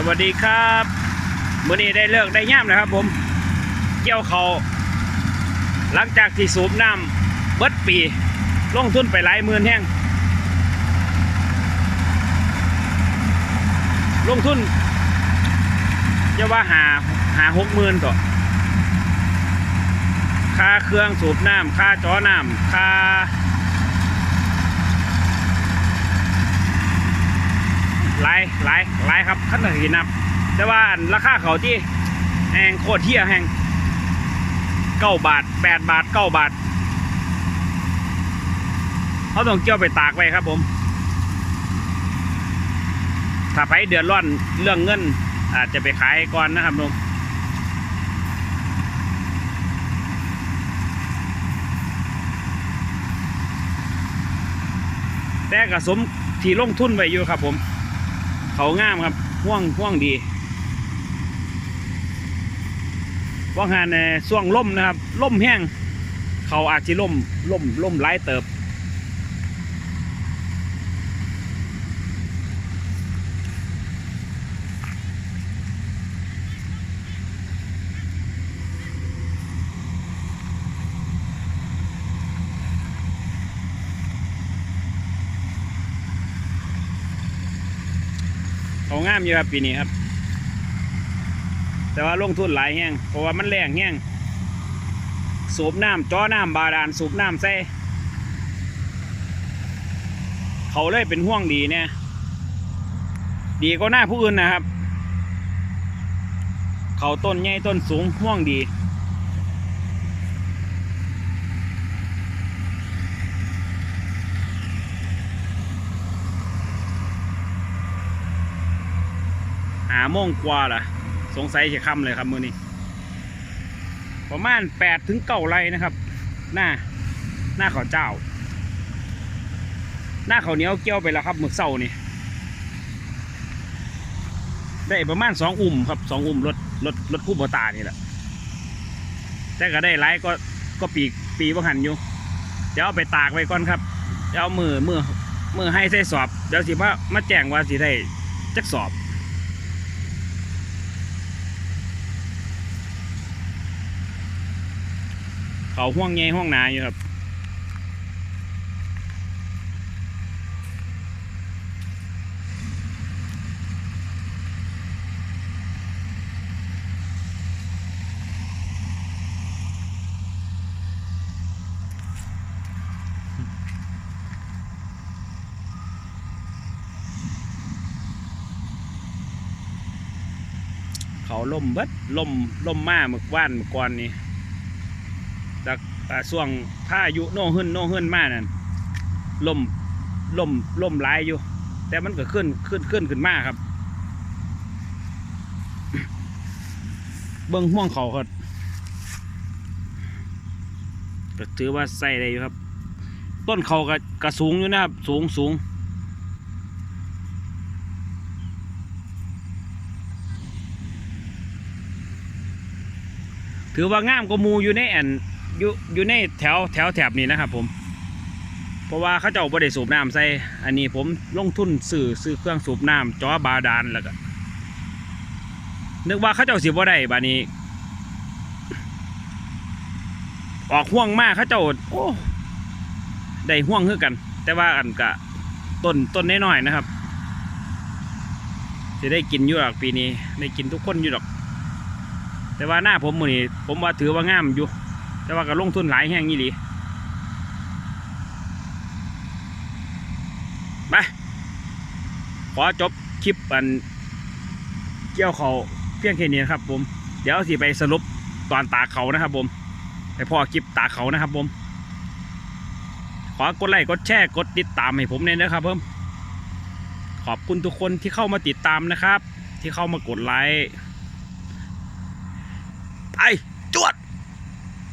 สวัสดีครับมื่อนี้ได้เลิกได้ย่ามนะครับผมเกี่ยวเขาหลังจากที่สูบน้ำเบิดปี ลงทุนไปหลายหมื่นแห้งลงทุนจะว่าหาหาหกหมื่นต่อค่าเครื่องสูบน้ำค่าจอน้ำค่า หลาย หลายหลายครับขั้นตอนนับ แต่ว่าราคาเขาที่แหงโคตรเที่ยแหงเก้าบาทแปดบาทเก้าบาทเขาต้องเกี่ยวไปตากไว้ครับผม ถ้าไปเดือดร้อนเรื่องเงิน อาจจะไปขายก่อนนะครับลุงแต่กระสมที่ลงทุนไว้อยู่ครับผม เขางามครับห่วงห่วงดีว่างานในช่วงล่มนะครับล่มแห้งเขาอาจจะล่มล่มล่มหลายเติบ เขางามอยู่ครับปีนี้ครับ แต่ว่าลงทุนหลายแห้งเพราะว่ามันแรงแห้งสูบน้ำจ้อน้ำบาดาลสูบน้ำใส่เขาเลยเป็นห่วงดีเนี่ยดีก็หน้าผู้อื่นนะครับ เขาต้นใหญ่ต้นสูงห่วงดี หาโมงกว่าล่ะ สงสัยจะค่ำเลยครับมือนี้ ประมาณแปดถึงเก้าไร่นะครับ หน้าหน้าเขาเจ้า หน้าเขาเหนียวเกี่ยวไปแล้วครับหมึกเศร้านี่ได้ประมาณสองอุ่มครับสองอุ่มรถรถรถคู่บตานี่แหละแต่ก็ได้ไล่ก็ก็ปีปีว่าหันอยู่เดี๋ยวเอาไปตากไว้ก่อนครับเดี๋ยวเอามือมือมือให้ใส่สอบ เดี๋ยวสิมามาแจ้งว่าสิได้จักสอบ เขาห่วงใยห่วงนาอยู่ครับเขาล่มเบิดล่มล่มมาเมื่อวานเมื่อก่อนนี่ จากอ่วงพายุโน่ขึ้นโน่ขึ้นมากนั่นลมลมลมหลายอยู่ แต่มันก็ขึ้นขึ้นขึ้นขึ้นมากครับ เบิ้งห่วงเขาครับก็ถือว่าใส่ได้อยู่ครับ ต้นเขาก็กระสูงอยู่นะครับ สูงสูงถือว่างามกว่ามูอยู่ในแอน อยู่อยู่ในแถวแถวแถบนี้นะครับผม เพราะว่าเขาเจ้าบ่ได้สูบน้ำใส่ อันนี้ผมลงทุนซื้อซื้อเครื่องสูบน้ำจอบาดาลแล้วก็นึกว่าเขาเจ้าสิบ่ได้บานี้ ออกห่วงมากเขาเจ้าโอ้ได้ห่วงคือกัน แต่ว่าอันกะต้นต้นน้อยๆนะครับจะได้กินอยู่หรอกปีนี้ได้กินทุกคนอยู่หรอก แต่ว่าหน้าผมมือนี้ผมว่าถือว่างามอยู่ แต่ว่าก็ลงทุนหลายแห่งนี่หลีไปขอจบคลิปอันเกี่ยวเขาเพียงแค่นี้นะครับผม เดี๋ยวสิไปสรุปตอนตาเขานะครับผมไปพ่อคลิปตาเขานะครับผม ขอกดไลค์กดแชร์กดติดตามให้ผมเนี่ยนะครับเพิ่มขอบคุณทุกคนที่เข้ามาติดตามนะครับ ที่เข้ามากดไลค์ไปจวด